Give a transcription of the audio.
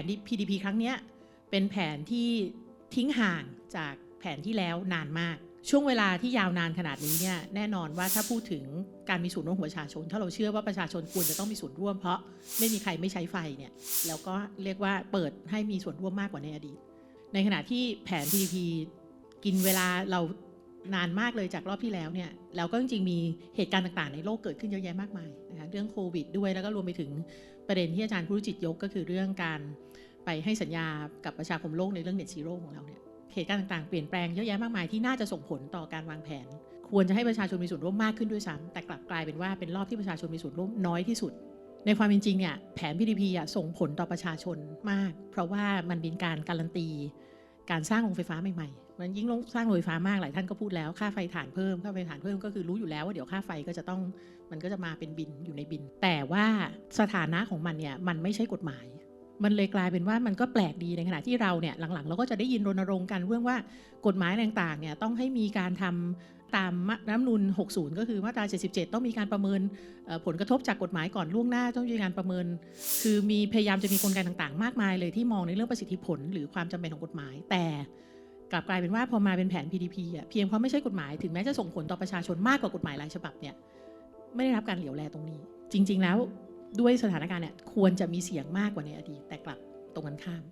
น PDP ครั้งนี้เป็นแผนที่ทิ้งห่างจากแผนที่แล้วนานมาก ช่วงเวลาที่ยาวนานขนาดนี้เนี่ยแน่นอนว่าถ้าพูดถึงการมีส่วนร่วมของประชาชน ถ้าเราเชื่อว่าประชาชนควรจะต้องมีส่วนร่วม เพราะไม่มีใครไม่ใช้ไฟเนี่ยแล้วก็เรียกว่าเปิดให้มีส่วนร่วมมากกว่าในอดีต ในขณะที่แผน PDP กินเวลาเรา นานมากเลยจากรอบที่แล้วเนี่ยแล้วก็จริงๆมีเหตุการณ์ต่างๆ ในโลกเกิดขึ้นเยอะแยะมากมายนะคะเรื่องโควิดด้วยแล้วก็รวมไปถึงประเด็นที่อาจารย์ผู้รู้จิตยกก็คือเรื่องการไปให้สัญญากับประชาคมโลกในเรื่องเน็ตซีโร่ของเราเนี่ยเหตุการณ์ต่างๆเปลี่ยนแปลงเยอะแยะมากมายที่น่าจะส่งผลต่อการวางแผน ควรจะให้ประชาชนมีส่วนร่วมมากขึ้นด้วยซ้ำแต่กลับกลายเป็นว่าเป็นรอบที่ประชาชนมีส่วนร่วมน้อยที่สุด ในความเป็นจริงเนี่ยแผน PDP อะส่งผลต่อประชาชนมาก เพราะว่ามันเป็นการการันตี การสร้างโรงไฟฟ้าใหม่ๆมันยิ่งสร้างโรงไฟฟ้ามากหลายท่านก็พูดแล้วค่าไฟฐานเพิ่มค่าไฟฐานเพิ่มก็คือรู้อยู่แล้วว่าเดี๋ยวค่าไฟก็จะต้องมันก็จะมาเป็นบินอยู่ในบิน แต่ว่าสถานะของมันเนี่ยมันไม่ใช่กฎหมายมันเลยกลายเป็นว่ามันก็แปลกดีในขณะที่เราเนี่ยหลังๆ เราก็จะได้ยินรณรงค์กันเรื่องว่ากฎหมายต่างๆเนี่ยต้องให้มีการทำ ตามรัฐธรรมนูญ60 ก็คือมาตรา 77 ต้องมีการประเมินผลกระทบจากกฎหมายก่อนล่วงหน้า ต้องมีการประเมิน คือมีพยายามจะมีกลไกต่างๆ มากมายเลยที่มองในเรื่องประสิทธิผล หรือความจำเป็นของกฎหมาย แต่กลับกลายเป็นว่าพอมาเป็นแผน PDP อะเพียงเพราะไม่ใช่กฎหมายถึงแม้จะส่งผลต่อประชาชนมากกว่ากฎหมายรายฉบับเนี่ยไม่ได้รับการเหลียวแลตรงนี้ จริง ๆ แล้วด้วยสถานการณ์เนี่ยควรจะมีเสียงมากกว่าในอดีตแต่กลับตรงกันข้าม